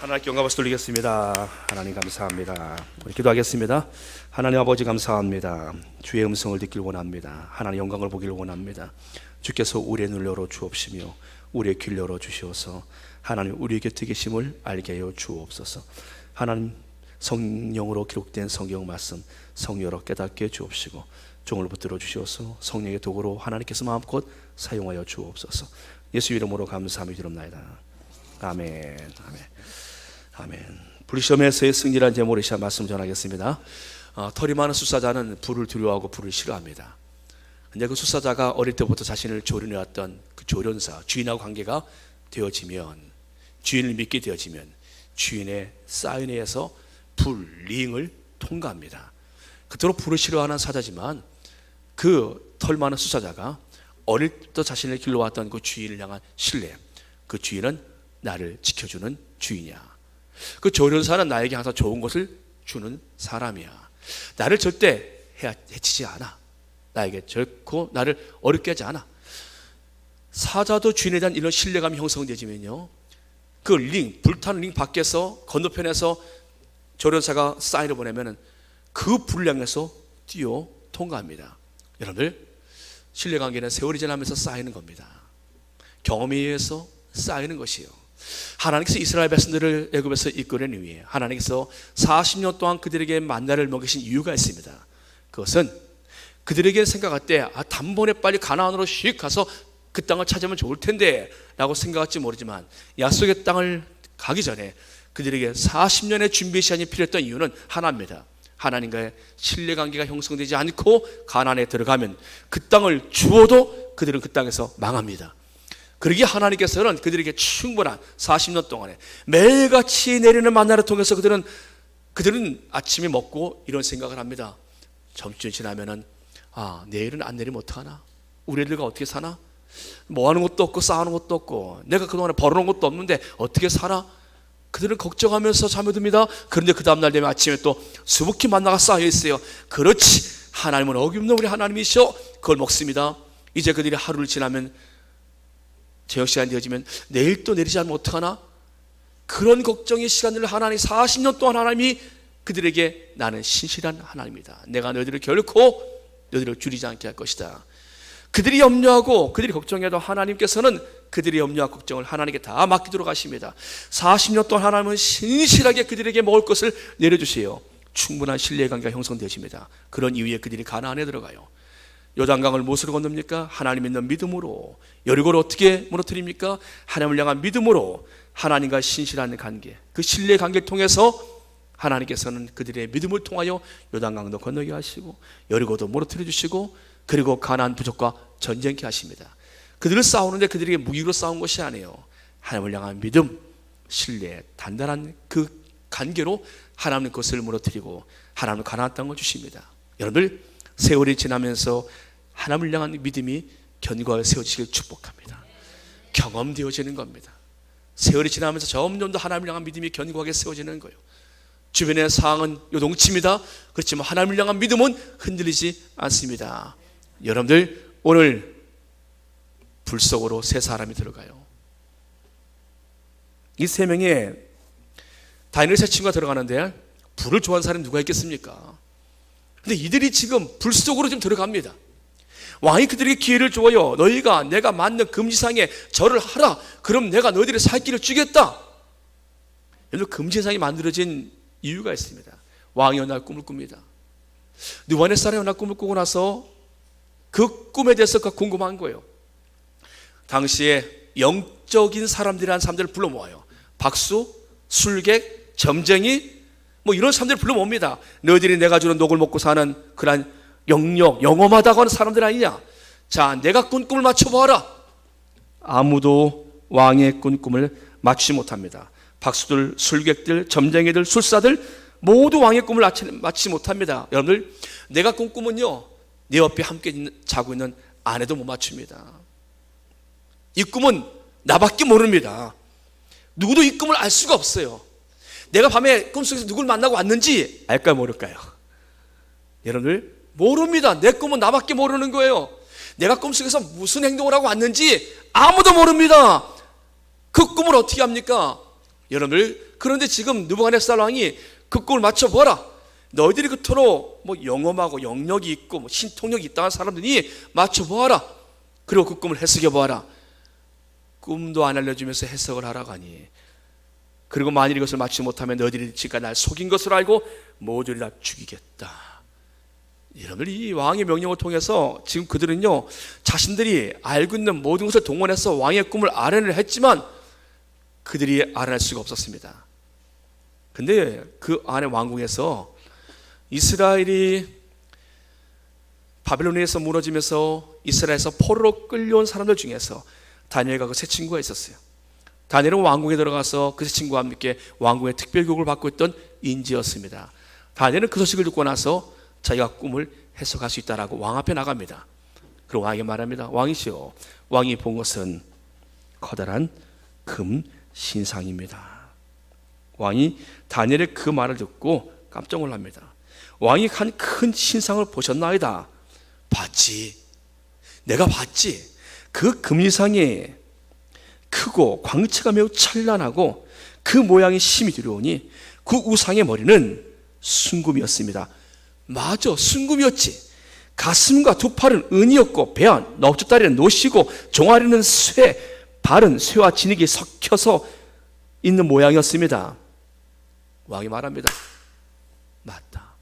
하나님께 영광 박수 돌리겠습니다. 하나님 감사합니다. 우리 기도하겠습니다. 하나님 아버지 감사합니다. 주의 음성을 듣길 원합니다. 하나님 영광을 보길 원합니다. 주께서 우리의 눈 열어 주옵시며 우리의 귀를 열어 주시어서 하나님 우리 곁에 계심을 알게 하여 주옵소서. 하나님 성령으로 기록된 성경 말씀 성령으로 깨닫게 해 주옵시고 종을 붙들어 주시어서 성령의 도구로 하나님께서 마음껏 사용하여 주옵소서. 예수 이름으로 감사함이 드립나이다. 아멘. 아멘. 아멘. 불시험에서의 승리란 제목으로 시작 말씀 전하겠습니다. 어, 털이 많은 수사자는 불을 두려워하고 불을 싫어합니다. 근데 그 수사자가 어릴 때부터 자신을 조련해왔던 그 조련사, 주인하고 관계가 되어지면, 주인을 믿게 되어지면, 주인의 사인회에서 불, 링을 통과합니다. 그토록 불을 싫어하는 사자지만, 그 털 많은 수사자가 어릴 때 자신을 길러왔던 그 주인을 향한 신뢰, 그 주인은 나를 지켜주는 주인이야. 그 조련사는 나에게 항상 좋은 것을 주는 사람이야. 나를 절대 해- 해치지 않아. 나에게 결코 나를 어렵게 하지 않아. 사자도 주인에 대한 이런 신뢰감이 형성되지면요. 그 링, 불타는 링 밖에서 건너편에서 조련사가 사인을 보내면은 그 불량에서 뛰어 통과합니다. 여러분들, 신뢰관계는 세월이 지나면서 쌓이는 겁니다. 경험에 의해서 쌓이는 것이요. 하나님께서 이스라엘 백성들을 애굽에서 이끌어낸 이후에 하나님께서 40년 동안 그들에게 만나를 먹이신 이유가 있습니다. 그것은 그들에게 생각할 때 아, 단번에 빨리 가나안으로 휙 가서 그 땅을 찾으면 좋을 텐데 라고 생각할지 모르지만 약속의 땅을 가기 전에 그들에게 40년의 준비 시간이 필요했던 이유는 하나입니다. 하나님과의 신뢰 관계가 형성되지 않고 가나안에 들어가면 그 땅을 주어도 그들은 그 땅에서 망합니다. 그러기에 하나님께서는 그들에게 충분한 40년 동안에 매일같이 내리는 만나를 통해서 그들은 그들은 아침에 먹고 이런 생각을 합니다. 점심이 지나면은 아 내일은 안 내리면 어떡하나? 우리 애들과 어떻게 사나? 뭐 하는 것도 없고 싸우는 것도 없고 내가 그동안에 벌어놓은 것도 없는데 어떻게 살아? 그들은 걱정하면서 잠에 듭니다. 그런데 그 다음날 되면 아침에 또 수북히 만나가 쌓여 있어요. 그렇지. 하나님은 어김없는 우리 하나님이셔. 그걸 먹습니다. 이제 그들이 하루를 지나면 저녁 시간이 되어지면 내일 또 내리지 않으면 어떡하나? 그런 걱정의 시간을 하나님 40년 동안 하나님이 그들에게 나는 신실한 하나님이다. 내가 너희들을 결코 너희들을 줄이지 않게 할 것이다. 그들이 염려하고 그들이 걱정해도 하나님께서는 그들의 염려와 걱정을 하나님께 다 맡기도록 하십니다. 40년 동안 하나님은 신실하게 그들에게 먹을 것을 내려주세요. 충분한 신뢰관계가 형성되십니다. 그런 이후에 그들이 가나안에 들어가요. 요단강을 무엇으로 건넙니까? 하나님 있는 믿음으로. 여리고를 어떻게 무너뜨립니까? 하나님을 향한 믿음으로 하나님과 신실한 관계, 그 신뢰 관계를 통해서 하나님께서는 그들의 믿음을 통하여 요단강도 건너게 하시고 여리고도 무너뜨려 주시고 그리고 가나안 부족과 전쟁케 하십니다. 그들을 싸우는데 그들에게 무기로 싸운 것이 아니에요. 하나님을 향한 믿음, 신뢰, 단단한 그 관계로 하나님 것을 무너뜨리고 하나님 가나안 땅을 주십니다. 여러분들 세월이 지나면서 하나님을 향한 믿음이 견고하게 세워지길 축복합니다. 경험되어지는 겁니다. 세월이 지나면서 점점 더 하나님을 향한 믿음이 견고하게 세워지는 거예요. 주변의 상황은 요동칩니다. 그렇지만 하나님을 향한 믿음은 흔들리지 않습니다. 여러분들 오늘 불 속으로 세 사람이 들어가요. 이 세 명의 다니엘 세 친구가 들어가는데 불을 좋아하는 사람이 누가 있겠습니까? 근데 이들이 지금 불 속으로 좀 들어갑니다. 왕이 그들에게 기회를 줘요. 너희가 내가 만든 금지상에 절을 하라. 그럼 내가 너희들의 살 길을 주겠다. 여러분 금지상이 만들어진 이유가 있습니다. 왕이 어느 날 꿈을 꿉니다. 느와네살이 어느 날 꿈을 꾸고 나서 그 꿈에 대해서 그 궁금한 거예요. 당시에 영적인 사람들이라는 사람들을 불러 모아요. 박수, 술객, 점쟁이 뭐 이런 사람들을 불러 모읍니다. 너희들이 내가 주는 녹을 먹고 사는 그러한 영역, 영험하다고 하는 사람들 아니냐? 자, 내가 꾼 꿈을 맞춰봐라. 아무도 왕의 꾼 꿈을 맞추지 못합니다. 박수들, 술객들, 점쟁이들, 술사들 모두 왕의 꿈을 맞추지 못합니다. 여러분들, 내가 꾼 꿈은요, 내 옆에 함께 자고 있는 아내도 못 맞춥니다. 이 꿈은 나밖에 모릅니다. 누구도 이 꿈을 알 수가 없어요. 내가 밤에 꿈속에서 누굴 만나고 왔는지 알까요, 모를까요? 여러분들, 모릅니다. 내 꿈은 나밖에 모르는 거예요. 내가 꿈속에서 무슨 행동을 하고 왔는지 아무도 모릅니다. 그 꿈을 어떻게 합니까? 여러분들 그런데 지금 느부갓네살 왕이 그 꿈을 맞춰 보라. 너희들이 그토록 뭐 영험하고 영력이 있고 뭐 신통력이 있다는 사람들이 맞춰 보아라. 그리고 그 꿈을 해석해 보아라. 꿈도 안 알려주면서 해석을 하라고 하니. 그리고 만일 이것을 맞추지 못하면 너희들이 지금까지 날 속인 것으로 알고 모두를 다 죽이겠다. 여러분들 이 왕의 명령을 통해서 지금 그들은요 자신들이 알고 있는 모든 것을 동원해서 왕의 꿈을 알아내려 했지만 그들이 알아낼 수가 없었습니다. 근데 그 안에 왕궁에서 이스라엘이 바벨론에서 무너지면서 이스라엘에서 포로로 끌려온 사람들 중에서 다니엘과 그 세 친구가 있었어요. 다니엘은 왕궁에 들어가서 그 세 친구와 함께 왕궁의 특별교육을 받고 있던 인지였습니다. 다니엘은 그 소식을 듣고 나서 자기가 꿈을 해석할 수 있다라고 왕 앞에 나갑니다. 그리고 왕에게 말합니다. 왕이시오. 왕이 본 것은 커다란 금 신상입니다. 왕이 다니엘의 그 말을 듣고 깜짝 놀랍니다. 왕이 한 큰 신상을 보셨나이다. 봤지. 내가 봤지. 그 금리상에 크고 광채가 매우 찬란하고 그 모양이 심히 두려우니 그 우상의 머리는 순금이었습니다. 맞아, 순금이었지. 가슴과 두 팔은 은이었고 배안, 넙죽다리는 노시고 종아리는 쇠, 발은 쇠와 진흙이 섞여서 있는 모양이었습니다. 왕이 말합니다. 맞다.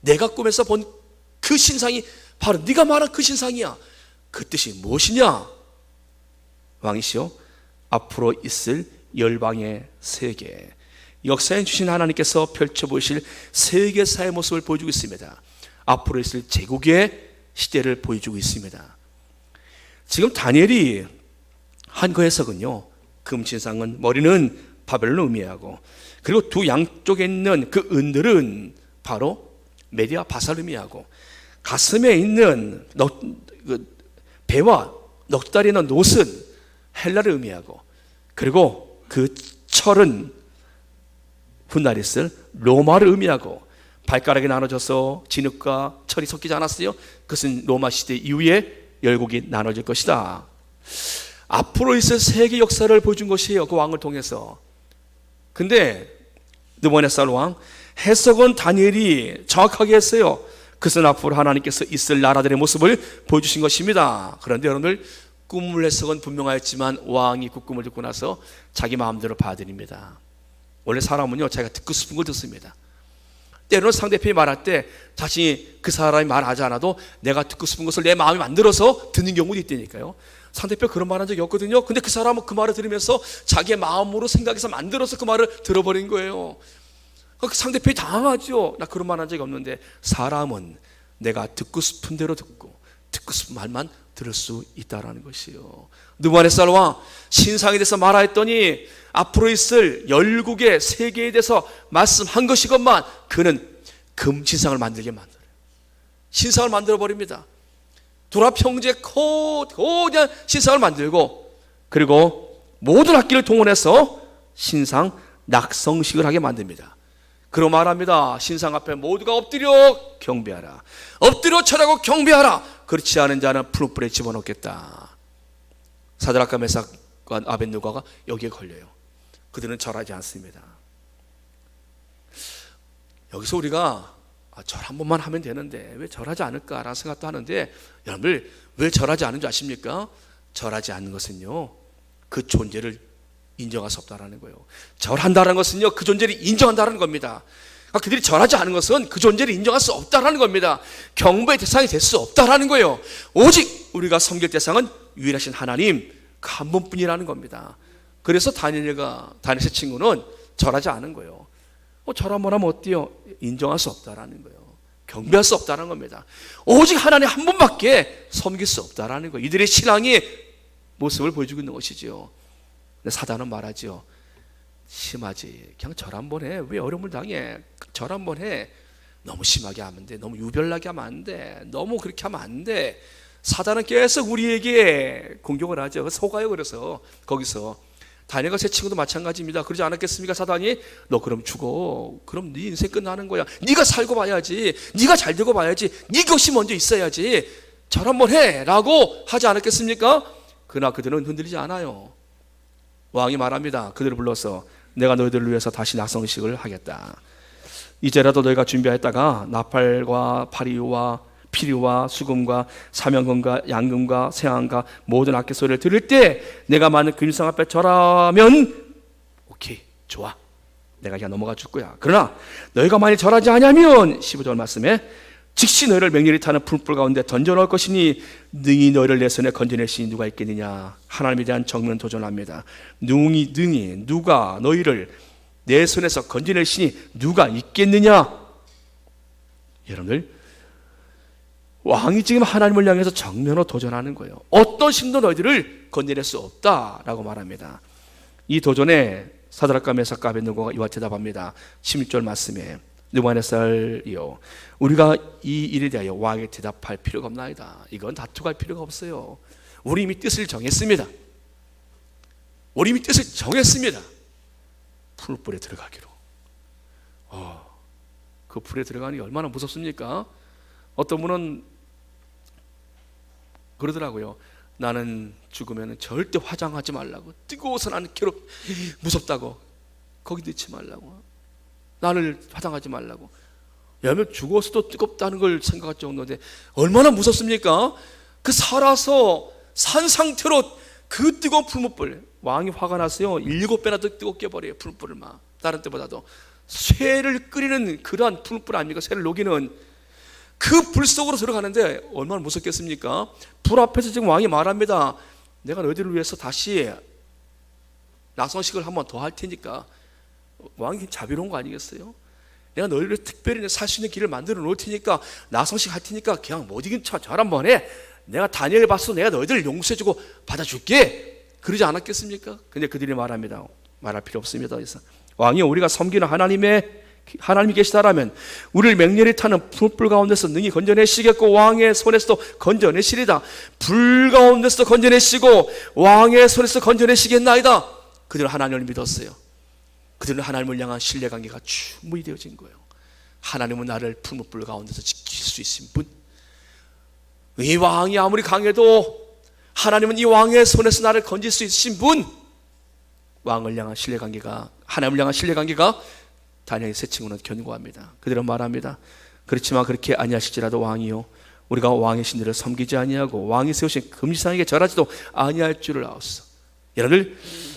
내가 꿈에서 본 그 신상이 바로 네가 말한 그 신상이야. 그 뜻이 무엇이냐? 왕이시여 앞으로 있을 열방의 세계 역사에 주신 하나님께서 펼쳐 보이실 세계사의 모습을 보여주고 있습니다. 앞으로 있을 제국의 시대를 보여주고 있습니다. 지금 다니엘이 한그 해석은요. 금신상은 머리는 바벨론을 의미하고 그리고 두 양쪽에 있는 그 은들은 바로 메디아 바사를 의미하고 가슴에 있는 넉, 그 배와 넉다리에 있는 노은 헬라를 의미하고 그리고 그 철은 있을 로마를 의미하고 발가락이 나눠져서 진흙과 철이 섞이지 않았어요. 그것은 로마 시대 이후에 열국이 나눠질 것이다. 앞으로 있을 세계 역사를 보여준 것이에요. 그 왕을 통해서. 근데 느보네살 왕 해석은 다니엘이 정확하게 했어요. 그것은 앞으로 하나님께서 있을 나라들의 모습을 보여주신 것입니다. 그런데 여러분들 꿈을 해석은 분명하였지만 왕이 그 꿈을 듣고 나서 자기 마음대로 받아들입니다. 원래 사람은요 자기가 듣고 싶은 걸 듣습니다. 때로는 상대편이 말할 때 자신이 그 사람이 말하지 않아도 내가 듣고 싶은 것을 내 마음이 만들어서 듣는 경우도 있다니까요. 상대편 그런 말 한 적이 없거든요. 근데 그 사람은 그 말을 들으면서 자기의 마음으로 생각해서 만들어서 그 말을 들어버린 거예요. 그 상대편이 당황하죠. 나 그런 말 한 적이 없는데 사람은 내가 듣고 싶은 대로 듣고 듣고 싶은 말만 들을 수 있다라는 것이요. 느부갓네살 왕 신상에 대해서 말하였더니 앞으로 있을 열국의 세계에 대해서 말씀한 것이건만 그는 금 신상을 만들게 만들어요. 신상을 만들어 버립니다. 도라평제 거대한 신상을 만들고 그리고 모든 학기를 동원해서 신상 낙성식을 하게 만듭니다. 그러 말합니다. 신상 앞에 모두가 엎드려 경배하라. 엎드려 절하고 경배하라. 그렇지 않은 자는 푸른불에 집어넣겠다. 사드락과 메삭과 아벤누가가 여기에 걸려요. 그들은 절하지 않습니다. 여기서 우리가 아, 절한 번만 하면 되는데 왜 절하지 않을까라는 생각도 하는데 여러분들 왜 절하지 않은 줄 아십니까? 절하지 않는 것은요 그 존재를 인정할 수 없다라는 거예요. 절한다는 것은요 그 존재를 인정한다는 겁니다. 그러니까 그들이 절하지 않은 것은 그 존재를 인정할 수 없다라는 겁니다. 경배의 대상이 될 수 없다라는 거예요. 오직 우리가 섬길 대상은 유일하신 하나님 그한 분뿐이라는 겁니다. 그래서 다니엘과 다니엘 친구는 절하지 않은 거예요. 뭐절 한번 하면 어때요? 인정할 수 없다라는 거예요. 경배할 수 없다는 겁니다. 오직 하나님 한 분밖에 섬길 수 없다라는 거예요. 이들의 신앙의 모습을 보여주고 있는 것이지요. 사단은 말하지요. 심하지. 그냥 절 한 번 해. 왜 어려움을 당해? 절 한 번 해. 너무 심하게 하면 돼. 너무 유별나게 하면 안 돼. 너무 그렇게 하면 안 돼. 사단은 계속 우리에게 공격을 하죠. 속아요. 그래서 거기서 다니엘과 새 친구도 마찬가지입니다. 그러지 않았겠습니까? 사단이 너 그럼 죽어. 그럼 네 인생 끝나는 거야. 네가 살고 봐야지. 네가 잘 되고 봐야지. 네 것이 먼저 있어야지. 절 한번 해라고 하지 않았겠습니까? 그러나 그들은 흔들리지 않아요. 왕이 말합니다. 그들을 불러서 내가 너희들을 위해서 다시 낙성식을 하겠다. 이제라도 너희가 준비하였다가 나팔과 파리와 피리와 수금과 사명금과 양금과 새앙과 모든 악기 소리를 들을 때 내가 많은 근성 앞에 절하면 오케이 좋아 내가 그냥 넘어가 줄 거야 그러나 너희가 만일 절하지 않으면 15절 말씀에 즉시 너희를 맹렬히 타는 풀불 가운데 던져놓을 것이니 능히 너희를 내 손에 건져낼 신이 누가 있겠느냐 하나님에 대한 정면 도전합니다 능히 능히 누가 너희를 내 손에서 건져낼 신이 누가 있겠느냐 여러분들 왕이 지금 하나님을 향해서 정면으로 도전하는 거예요. 어떤 신도 너희들을 건져낼 수 없다라고 말합니다. 이 도전에 사드락과 메삭과 아벤노고가 이와 대답합니다. 16절 말씀에 느부갓네살이요 우리가 이 일에 대하여 왕에게 대답할 필요가 없나이다. 이건 다투갈 필요가 없어요. 우리 이미 뜻을 정했습니다. 우리 이미 뜻을 정했습니다. 풀불에 들어가기로. 어, 그 불에 들어가는 게 얼마나 무섭습니까? 어떤 분은 그러더라고요. 나는 죽으면 절대 화장하지 말라고. 뜨거워서 나는 괴롭, 무섭다고. 거기 넣지 말라고. 나를 화장하지 말라고. 왜냐하면 죽어서도 뜨겁다는 걸 생각할 정도인데 얼마나 무섭습니까? 그 살아서 산 상태로 그 뜨거운 풀무불 왕이 화가 났어요. 일곱 배나 더 뜨겁게 버려요. 풀무불을 막 다른 때보다도 쇠를 끓이는 그러한 풀무불 아닙니까? 쇠를 녹이는 그 불 속으로 들어가는데 얼마나 무섭겠습니까? 불 앞에서 지금 왕이 말합니다. 내가 너희들을 위해서 다시 낙성식을 한번 더 할 테니까 왕이 자비로운 거 아니겠어요? 내가 너희를 특별히 있는 길을 만들어 놓을 테니까 낙성식 할 테니까 그냥 못 이긴 척 잘 한번 해. 내가 다니엘 봤어. 내가 너희들을 용서해주고 받아줄게. 그러지 않았겠습니까? 근데 그들이 말합니다. 말할 필요 없습니다. 그래서 왕이 우리가 섬기는 하나님의 하나님이 계시다라면 우리를 맹렬히 타는 불불 가운데서 능히 건져내시겠고 왕의 손에서도 건져내시리다. 불 가운데서 건져내시고 왕의 손에서 건져내시겠나이다. 그들은 하나님을 믿었어요. 그들은 하나님을 향한 신뢰 관계가 충분히 되어진 거예요. 하나님은 나를 풀무불 가운데서 지킬 수 있신 분. 이 왕이 아무리 강해도 하나님은 이 왕의 손에서 나를 건질 수 있으신 분. 왕을 향한 신뢰 관계가 하나님을 향한 신뢰 관계가 다니엘의 세 친구는 견고합니다. 그들은 말합니다. 그렇지만 그렇게 아니하실지라도 왕이요 우리가 왕의 신들을 섬기지 아니하고 왕이 세우신 금지상에게 절하지도 아니할 줄을 아옵소. 여러분들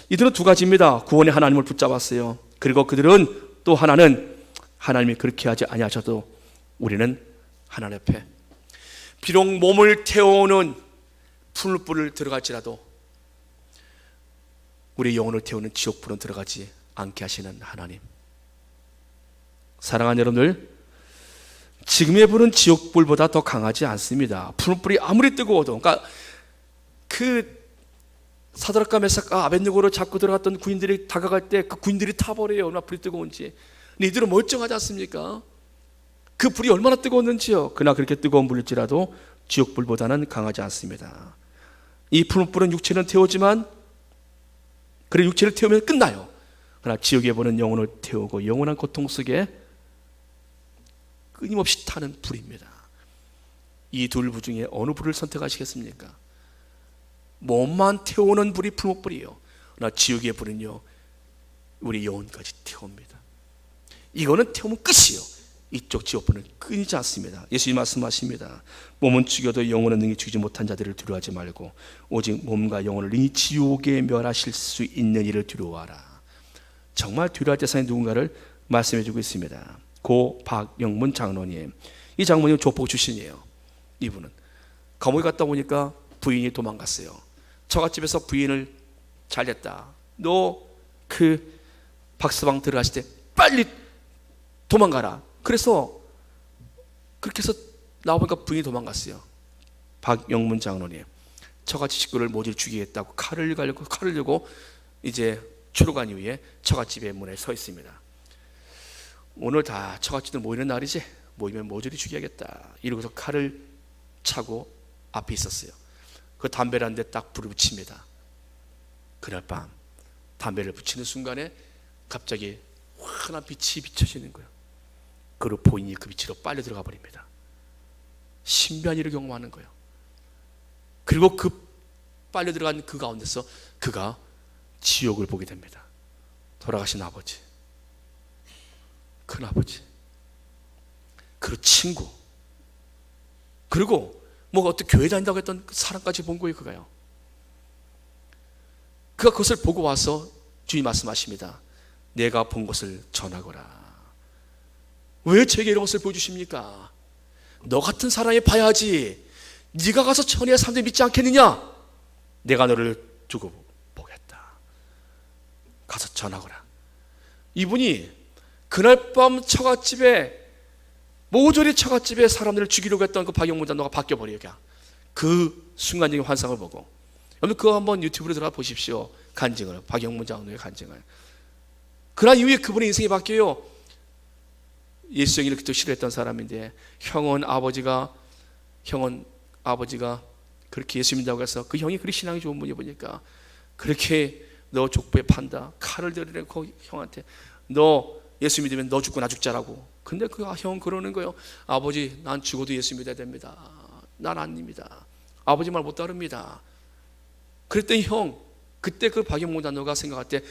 이들은 두 가지입니다. 구원의 하나님을 붙잡았어요. 그리고 그들은 또 하나는 하나님이 그렇게 하지 아니하셔도 우리는 하나님 앞에 비록 몸을 태우는 풀불을 들어갈지라도 우리 영혼을 태우는 지옥불은 들어가지 않게 하시는 하나님. 사랑하는 여러분들, 지금의 불은 지옥불보다 더 강하지 않습니다. 풀불이 아무리 뜨거워도, 그러니까 그 사드락과 메삭과 아벤누고로 잡고 들어갔던 구인들이 다가갈 때그 구인들이 타버려요. 얼마나 불이 뜨거운지. 근데 이들은 멀쩡하지 않습니까? 그 불이 얼마나 뜨거웠는지요. 그러나 그렇게 뜨거운 불일지라도 지옥불보다는 강하지 않습니다. 이 풀불은 육체는 태우지만 그래 육체를 태우면 끝나요. 그러나 지옥에 보는 영혼을 태우고 영원한 고통 속에 끊임없이 타는 불입니다. 이둘불 중에 어느 불을 선택하시겠습니까? 몸만 태우는 불이 풀목불이요. 그러나 지옥의 불은요, 우리 영혼까지 태웁니다. 이거는 태우면 끝이요. 이쪽 지옥불은 끊이지 않습니다. 예수님 말씀하십니다. 몸은 죽여도 영혼은 능히 죽이지 못한 자들을 두려워하지 말고 오직 몸과 영혼을 능히 지옥에 멸하실 수 있는 이를 두려워하라. 정말 두려워할 대상이 누군가를 말씀해 주고 있습니다. 고 박영문 장로님. 이 장모님 조폭 출신이에요. 이분은 감옥에 갔다 보니까 부인이 도망갔어요. 처갓집에서 부인을 잘렸다. 너 그 박스방 들어갔을 때 빨리 도망가라. 그래서 그렇게 해서 나오니까 부인이 도망갔어요. 박영문 장로님. 처갓집 식구를 모두 죽이겠다고 칼을 갈고 칼을 들고 이제 출로간 이후에 처갓집의 문에 서 있습니다. 오늘 다 처갓집들 모이는 날이지 모이면 모조리 죽여야겠다 이러고서 칼을 차고 앞에 있었어요 그 담배를 한 대 딱 불을 붙입니다. 그날 밤 담배를 붙이는 순간에 갑자기 환한 빛이 비춰지는 거예요. 그리고 본인이 그 빛으로 빨려 들어가 버립니다. 신비한 일을 경험하는 거예요. 그리고 그 빨려 들어간 그 가운데서 그가 지옥을 보게 됩니다. 돌아가신 아버지, 큰 아버지, 그리고 친구, 그리고 뭐 어떤 교회 다닌다고 했던 그 사람까지 본 거예요, 그가요. 그가 그것을 보고 와서 주님 말씀하십니다. 내가 본 것을 전하거라. 왜 제게 이런 것을 보여주십니까? 너 같은 사람이 봐야지. 네가 가서 전해야 사람들이 믿지 않겠느냐? 내가 너를 두고 보겠다. 가서 전하거라. 이분이 그날 밤 처갓집에 모조리 처갓집에 사람들을 죽이려고 했던 그 박영문 장로가 바뀌어버려요. 그 순간적인 환상을 보고. 여러분 그거 한번 유튜브로 들어가 보십시오. 간증을. 박영문 장로의 간증을. 그날 이후에 그분의 인생이 바뀌어요. 예수 형이 이렇게 또 싫어했던 사람인데 형은 아버지가 형은 아버지가 그렇게 예수 믿다고 해서 그 형이 그리 신앙이 좋은 분이 보니까 그렇게 너 족부에 판다 칼을 들이고 형한테 너 예수 믿으면 너 죽고 나 죽자라고 근데 그 형 그러는 거예요. 아버지 난 죽어도 예수 믿어야 됩니다. 난 아닙니다. 아버지 말 못 따릅니다. 그랬더니 형 그때 그 박영모 단노가 생각할 때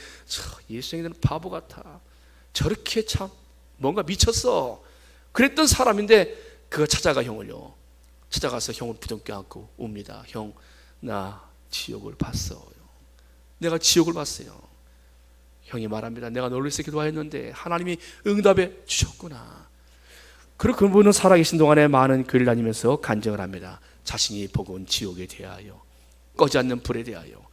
예수 형이는 바보 같아. 저렇게 참 뭔가 미쳤어. 그랬던 사람인데 그가 찾아가 형을요. 찾아가서 형을 부둥켜 안고 옵니다. 형, 나 지옥을 봤어요. 내가 지옥을 봤어요. 형이 말합니다. 내가 위해서 기도하였는데 하나님이 응답해 주셨구나. 그리고 그분은 살아계신 동안에 많은 교회를 다니면서 간증을 합니다. 자신이 보고 온 지옥에 대하여, 꺼지 않는 불에 대하여,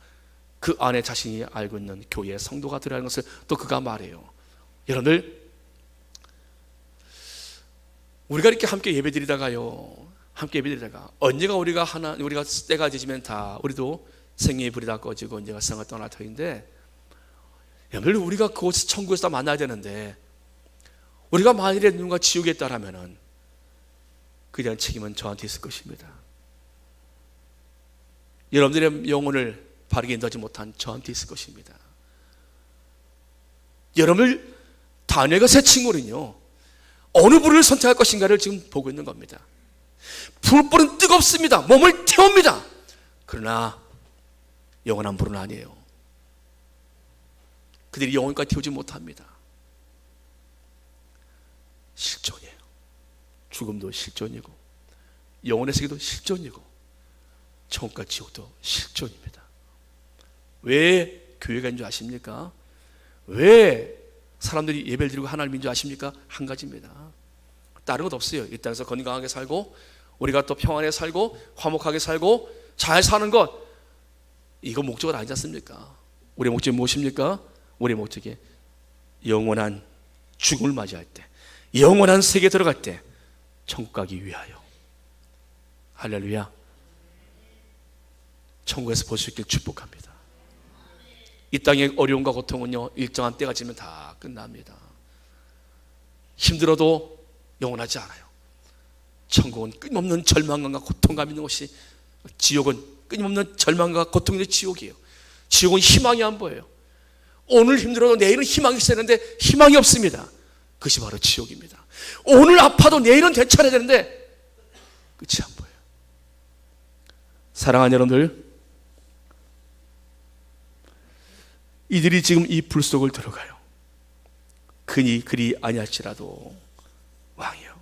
그 안에 자신이 알고 있는 교회의 성도가 들어가는 것을 또 그가 말해요. 여러분들, 우리가 이렇게 함께 예배 드리다가요, 함께 예배 드리다가 언제가 우리가 하나 우리가 때가 되지면 다 우리도 생의 불이 다 꺼지고 언제가 성을 떠날 터인데 여러분 우리가 그곳 천국에서 만나야 되는데 우리가 만일에 누군가 지옥에 있다라면은 그에 대한 책임은 저한테 있을 것입니다. 여러분들의 영혼을 바르게 인도하지 못한 저한테 있을 것입니다. 여러분들 다니엘과 새 친구는요 어느 불을 선택할 것인가를 지금 보고 있는 겁니다. 불불은 뜨겁습니다. 몸을 태웁니다. 그러나 영원한 불은 아니에요. 그들이 영원까지 태우지 못합니다. 실존이에요. 죽음도 실존이고 영혼의 세계도 실존이고 천국과 지옥도 실존입니다. 왜 교회가 있는 줄 아십니까? 왜 사람들이 예배를 드리고 하나님인 줄 아십니까? 한 가지입니다. 다른 것 없어요. 이 땅에서 건강하게 살고 우리가 또 평안하게 살고 화목하게 살고 잘 사는 것 이거 목적은 아니지 않습니까? 우리의 목적이 무엇입니까? 우리의 목적이 영원한 죽음을 맞이할 때 영원한 세계에 들어갈 때 천국 가기 위하여. 할렐루야. 천국에서 볼 수 있길 축복합니다. 이 땅의 어려움과 고통은요 일정한 때가 지면 다 끝납니다. 힘들어도 영원하지 않아요. 천국은 끊임없는 절망감과 고통감 있는 곳이 지옥은 끊임없는 절망과 고통 있는 지옥이에요. 지옥은 희망이 안 보여요. 오늘 힘들어도 내일은 희망이 있어야 되는데 희망이 없습니다. 그것이 바로 지옥입니다. 오늘 아파도 내일은 괜찮아야 되는데 끝이 안 보여요. 사랑하는 여러분들, 이들이 지금 이 불 속을 들어가요. 그니 그리 아니할지라도 왕이요.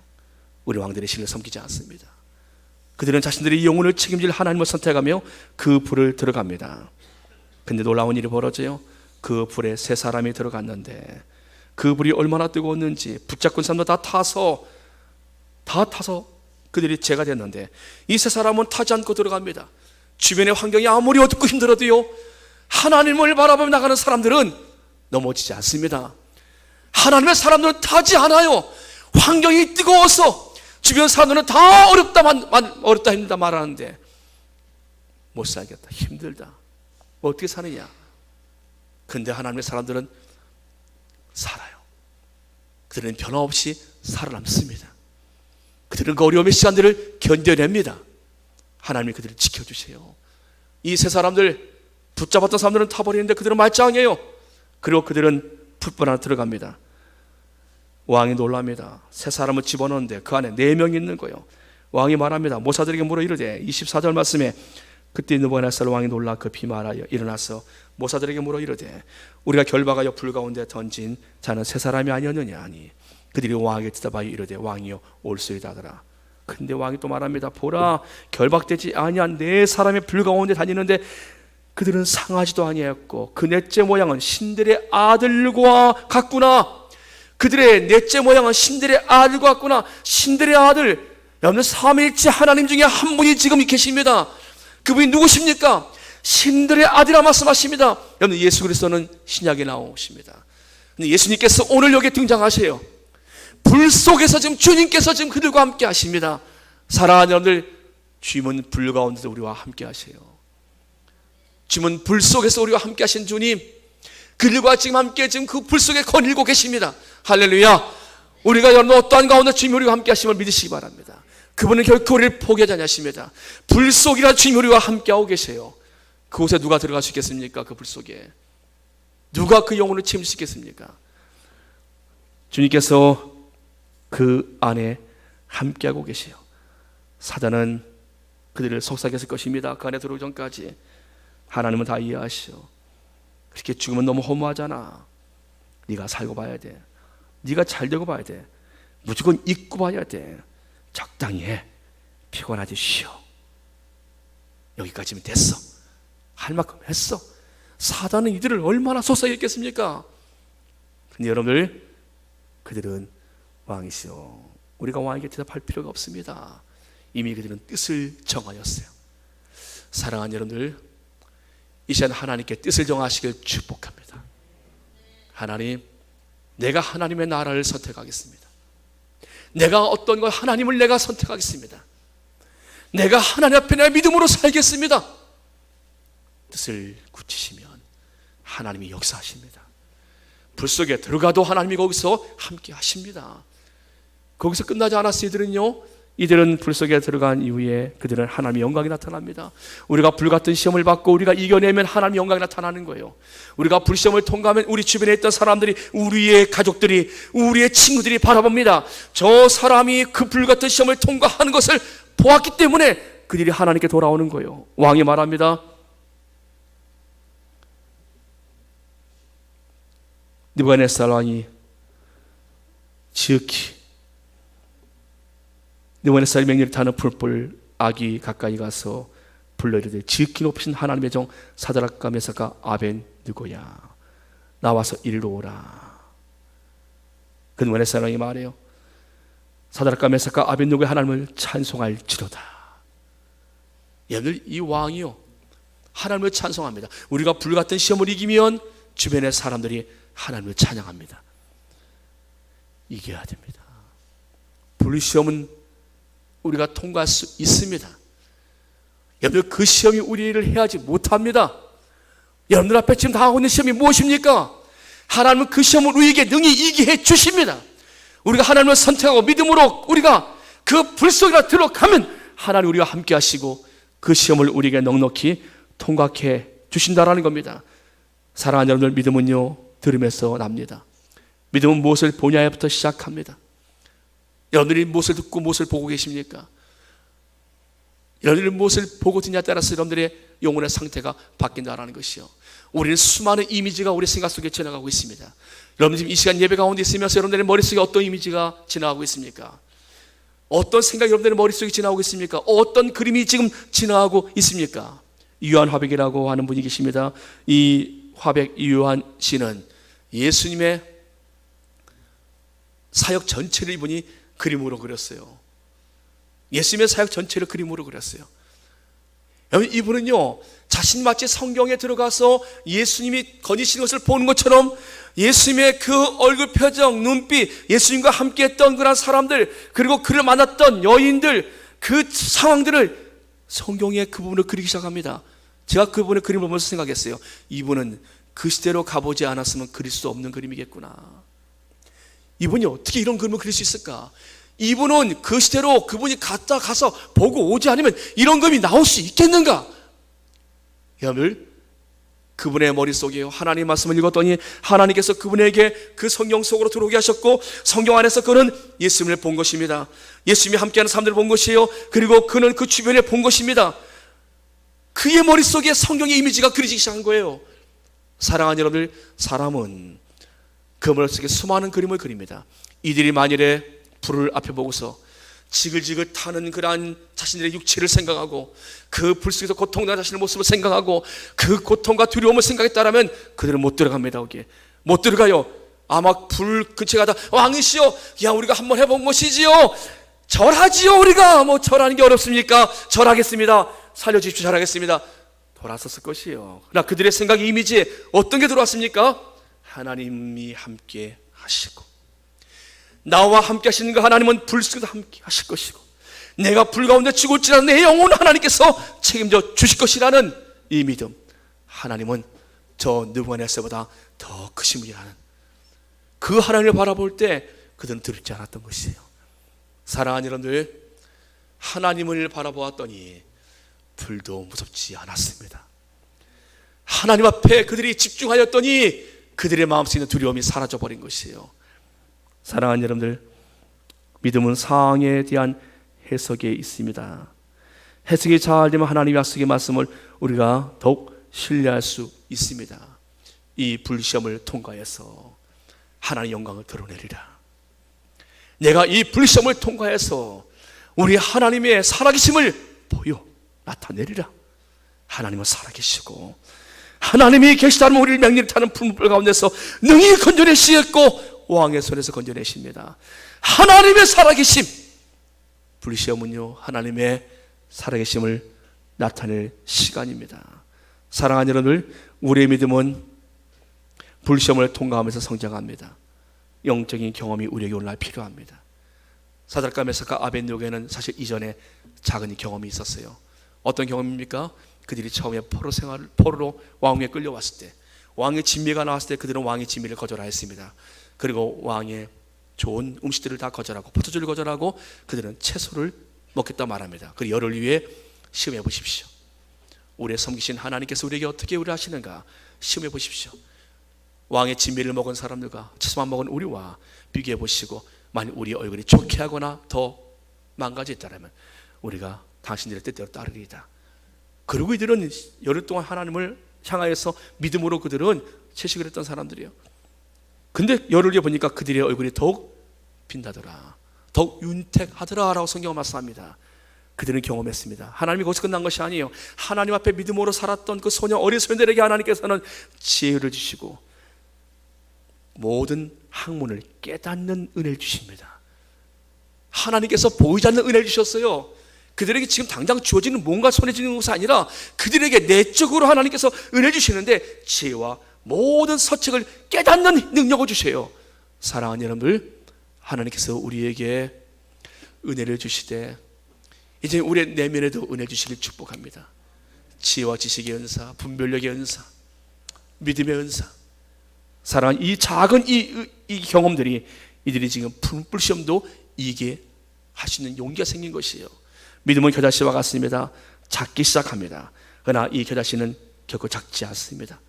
우리 왕들의 신을 섬기지 않습니다. 그들은 자신들의 영혼을 책임질 하나님을 선택하며 그 불을 들어갑니다. 근데 놀라운 일이 벌어져요. 그 불에 세 사람이 들어갔는데 그 불이 얼마나 뜨거웠는지 붙잡고 사람도 다 타서 다 타서 그들이 죄가 됐는데 이 세 사람은 타지 않고 들어갑니다. 주변의 환경이 아무리 어둡고 힘들어도요 하나님을 바라보며 나가는 사람들은 넘어지지 않습니다. 하나님의 사람들은 타지 않아요. 환경이 뜨거워서 주변 사람들은 다 어렵다, 어렵다, 힘들다 말하는데 못 살겠다, 힘들다. 뭐 어떻게 사느냐? 근데 하나님의 사람들은 살아요. 그들은 변화없이 살아남습니다. 그들은 그 어려움의 시간들을 견뎌냅니다. 하나님이 그들을 지켜주세요. 이 세 사람들 붙잡았던 사람들은 타버리는데 그들은 말짱해요. 그리고 그들은 풋불 하나 들어갑니다. 왕이 놀랍니다. 세 사람을 집어넣는데 그 안에 네 명이 있는 거예요. 왕이 말합니다. 모사들에게 물어 이르되 24절 말씀에 그때 느부갓네살 왕이 놀라 급히 말하여 일어나서 모사들에게 물어 이르되 우리가 결박하여 불 가운데 던진 자는 세 사람이 아니었느냐 하니 그들이 왕에게 대답하여 이르되 왕이여 올소이다 하더라. 근데 왕이 또 말합니다. 보라 결박되지 아니한 네 사람의 불 가운데 다니는데 그들은 상하지도 아니하였고 그 넷째 모양은 신들의 아들과 같구나. 그들의 넷째 모양은 신들의 아들과 같구나. 신들의 아들 여러분 삼일째 하나님 중에 한 분이 지금 계십니다 그분이 누구십니까? 신들의 아들이라 말씀하십니다. 여러분 예수 그리스도는 신약에 나오십니다. 근데 예수님께서 오늘 여기 등장하세요. 불 속에서 지금 주님께서 지금 그들과 함께 하십니다. 사랑하는 여러분들, 주님은 불 가운데서 우리와 함께 하세요. 주님은 불 속에서 우리와 함께 하신 주님, 그들과 지금 함께 지금 그 불 속에 거닐고 계십니다. 할렐루야. 우리가 여러분 어떠한 가운데 주님 우리와 함께 하심을 믿으시기 바랍니다. 그분은 결코 우리를 포기하지 않으십니다. 불 속이라 주님 우리와 함께하고 계세요. 그곳에 누가 들어갈 수 있겠습니까? 그 불 속에. 누가 그 영혼을 채울 수 있겠습니까? 주님께서 그 안에 함께하고 계세요. 사단은 그들을 속삭였을 것입니다. 그 안에 들어오기 전까지. 하나님은 다 이해하시오. 그렇게 죽으면 너무 허무하잖아. 네가 살고 봐야 돼. 네가 잘 되고 봐야 돼. 무조건 잊고 봐야 돼. 적당히 해. 피곤하지 쉬어. 여기까지면 됐어. 할 만큼 했어. 사단은 이들을 얼마나 속삭였겠습니까? 근데 여러분들, 그들은 왕이시오. 우리가 왕에게 대답할 필요가 없습니다. 이미 그들은 뜻을 정하였어요. 사랑하는 여러분들, 이 시간 하나님께 뜻을 정하시길 축복합니다. 하나님, 내가 하나님의 나라를 선택하겠습니다. 내가 어떤 걸 하나님을 내가 선택하겠습니다. 내가 하나님 앞에 내 믿음으로 살겠습니다. 뜻을 굳히시면 하나님이 역사하십니다. 불 속에 들어가도 하나님이 거기서 함께 하십니다. 거기서 끝나지 않았어 이들은요. 이들은 불 속에 들어간 이후에 그들은 하나님의 영광이 나타납니다. 우리가 불 같은 시험을 받고 우리가 이겨내면 하나님의 영광이 나타나는 거예요. 우리가 불 시험을 통과하면 우리 주변에 있던 사람들이 우리의 가족들이 우리의 친구들이 바라봅니다. 저 사람이 그 불 같은 시험을 통과하는 것을 보았기 때문에 그들이 하나님께 돌아오는 거예요. 왕이 말합니다. 느부갓네살 왕이 지극히 느부갓네살 명령을 타는 풀불 아기 가까이 가서 불러 이르되 지극히 높으신 하나님의 종 사드락과 메사가 아벤 누구야 나와서 이리로 오라. 그 느부갓네살 왕이 말해요. 사드락과 메사가 아벤 누구의 하나님을 찬송할 지로다. 얘들 이 왕이요. 하나님을 찬송합니다. 우리가 불 같은 시험을 이기면 주변의 사람들이 하나님을 찬양합니다. 이겨야 됩니다. 불시험은 우리가 통과할 수 있습니다. 여러분 그 시험이 우리를 해하지 못합니다. 여러분들 앞에 지금 당하고 있는 시험이 무엇입니까? 하나님은 그 시험을 우리에게 능히 이기해 주십니다. 우리가 하나님을 선택하고 믿음으로 우리가 그 불 속에 들어가면 하나님 우리와 함께 하시고 그 시험을 우리에게 넉넉히 통과해 주신다라는 겁니다. 사랑하는 여러분들 믿음은요 들음에서 납니다. 믿음은 무엇을 보냐부터 시작합니다. 여러분들이 무엇을 듣고 무엇을 보고 계십니까? 여러분들이 무엇을 보고 듣냐에 따라서 여러분들의 영혼의 상태가 바뀐다라는 것이요. 우리는 수많은 이미지가 우리 생각 속에 지나가고 있습니다. 여러분 지금 이 시간 예배 가운데 있으면서 여러분들의 머릿속에 어떤 이미지가 지나가고 있습니까? 어떤 생각이 여러분들의 머릿속에 지나가고 있습니까? 어떤 그림이 지금 지나가고 있습니까? 유한 화백이라고 하는 분이 계십니다. 이 화백 유한 씨는 예수님의 사역 전체를 이분이 그림으로 그렸어요. 예수님의 사역 전체를 그림으로 그렸어요. 여러분, 이분은요, 자신 마치 성경에 들어가서 예수님이 거니시는 것을 보는 것처럼 예수님의 그 얼굴 표정, 눈빛, 예수님과 함께 했던 그런 사람들, 그리고 그를 만났던 여인들, 그 상황들을 성경에 그 부분을 그리기 시작합니다. 제가 그 부분을 그림을 보면서 생각했어요. 이분은 그 시대로 가보지 않았으면 그릴 수 없는 그림이겠구나. 이분이 어떻게 이런 그림을 그릴 수 있을까? 이분은 그 시대로 그분이 갔다 가서 보고 오지 않으면 이런 그림이 나올 수 있겠는가? 여러분, 그분의 머릿속에 하나님 말씀을 읽었더니 하나님께서 그분에게 그 성경 속으로 들어오게 하셨고 성경 안에서 그는 예수님을 본 것입니다. 예수님이 함께하는 사람들을 본 것이에요. 그리고 그는 그 주변에 본 것입니다. 그의 머릿속에 성경의 이미지가 그려지기 시작한 거예요. 사랑하는 여러분들, 사람은 그 머릿속에 수많은 그림을 그립니다. 이들이 만일에 불을 앞에 보고서 지글지글 타는 그러한 자신들의 육체를 생각하고 그 불 속에서 고통당하는 자신의 모습을 생각하고 그 고통과 두려움을 생각했다라면 그들은 못 들어갑니다 거기에. 못 들어가요. 아마 불 근처에 가다 왕이시여 야 우리가 한번 해본 것이지요. 절하지요 우리가. 뭐 절하는 게 어렵습니까? 절하겠습니다. 살려주십시오 절하겠습니다. 돌아섰을 것이에요. 그러나 그들의 생각 이미지에 어떤 게 들어왔습니까 하나님이 함께 하시고 나와 함께 하시는 그 하나님은 불 속에서 함께 하실 것이고 내가 불 가운데 죽을지라도 내 영혼은 하나님께서 책임져 주실 것이라는 이 믿음 하나님은 저 안에서보다 더 크심이라는 그 하나님을 바라볼 때 그들은 두렵지 않았던 것이에요. 사랑하는 여러분들 하나님을 바라보았더니 불도 무섭지 않았습니다. 하나님 앞에 그들이 집중하였더니 그들의 마음속에 있는 두려움이 사라져 버린 것이에요 사랑하는 여러분들, 믿음은 상황에 대한 해석에 있습니다. 해석이 잘 되면 하나님의 약속의 말씀을 우리가 더욱 신뢰할 수 있습니다. 이 불시험을 통과해서 하나님의 영광을 드러내리라. 내가 이 불시험을 통과해서 우리 하나님의 살아계심을 보여 나타내리라. 하나님은 살아계시고 하나님이 계시다면 우리를 타는 풀물 가운데서 능히 건져내시겠고 왕의 손에서 건져내십니다. 하나님의 살아계심. 불시험은요, 하나님의 살아계심을 나타낼 시간입니다. 사랑하는 여러분들, 우리의 믿음은 불시험을 통과하면서 성장합니다. 영적인 경험이 우리에게 올라 필요합니다. 메사카 아벤노에는 사실 이전에 작은 경험이 있었어요. 어떤 경험입니까? 그들이 처음에 포로 생활 포로로 왕위에 끌려왔을 때 왕의 진미가 나왔을 때 그들은 왕의 진미를 거절하였습니다. 그리고 왕의 좋은 음식들을 다 거절하고 포도주를 거절하고 그들은 채소를 먹겠다 말합니다. 그 열을 위해 시험해 보십시오. 우리의 섬기신 하나님께서 우리에게 어떻게 우리 하시는가 시험해 보십시오. 왕의 진미를 먹은 사람들과 채소만 먹은 우리와 비교해 보시고 만약 우리 얼굴이 좋게 하거나 더 망가져 있다면 우리가 당신들의 뜻대로 따르리이다. 그리고 이들은 열흘 동안 하나님을 향하여서 믿음으로 그들은 채식을 했던 사람들이에요. 근데 열흘 뒤에 보니까 그들의 얼굴이 더욱 빛나더라. 더욱 윤택하더라라고 성경은 말씀합니다. 그들은 경험했습니다. 하나님이 거기서 끝난 것이 아니에요. 하나님 앞에 믿음으로 살았던 그 소녀 어린 소녀들에게 하나님께서는 지혜를 주시고 모든 학문을 깨닫는 은혜를 주십니다. 하나님께서 보이지 않는 은혜를 주셨어요. 그들에게 지금 당장 주어지는 뭔가 손에 쥐는 것이 아니라 그들에게 내적으로 하나님께서 은혜 주시는데 지혜와 모든 서책을 깨닫는 능력을 주세요. 사랑하는 여러분들, 하나님께서 우리에게 은혜를 주시되 이제 우리의 내면에도 은혜 주시길 축복합니다. 지혜와 지식의 은사, 분별력의 은사, 믿음의 은사, 사랑하는 이 작은 이, 이 경험들이 이들이 지금 풀 시험도 이게 하시는 용기가 생긴 것이에요. 믿음은 겨자씨와 같습니다. 작기 시작합니다. 그러나 이 겨자씨는 결코 작지 않습니다.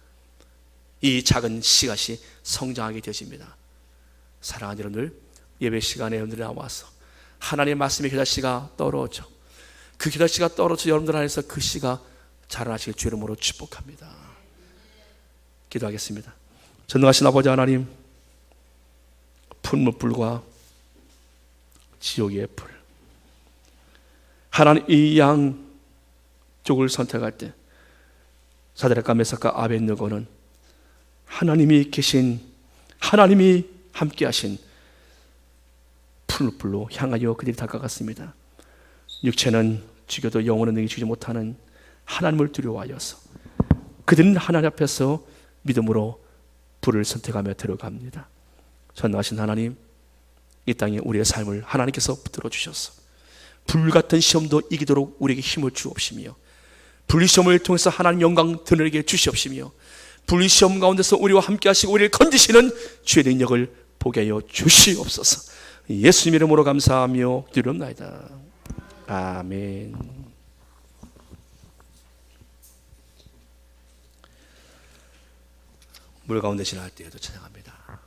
이 작은 씨앗이 성장하게 되어집니다. 사랑하는 여러분들, 예배 시간에 여러분들이 나와서 하나님의 말씀의 겨자씨가 떨어져 그 겨자씨가 떨어져 여러분들 안에서 그 씨가 자라나시길 주 이름으로 축복합니다. 기도하겠습니다. 전능하신 아버지 하나님, 풀무불과 지옥의 불. 하나님 이 양 쪽을 선택할 때 사드락과 메사카 아벤느고는 하나님이 계신 하나님이 함께하신 풀불로 향하여 그들이 다가갔습니다. 육체는 죽여도 영혼은 능히 죽지 못하는 하나님을 두려워하여서 그들은 하나님 앞에서 믿음으로 불을 선택하며 들어갑니다. 전능하신 하나님, 이 땅에 우리의 삶을 하나님께서 붙들어 주셔서 불 같은 시험도 이기도록 우리에게 힘을 주옵시며 불시험을 통해서 하나님 영광 드러내게 주시옵시며 불시험 가운데서 우리와 함께 하시고 우리를 건지시는 주의 능력을 보게 하여 주시옵소서. 예수님 이름으로 감사하며 기도합나이다. 아멘. 물 가운데 지날 때에도 찬양합니다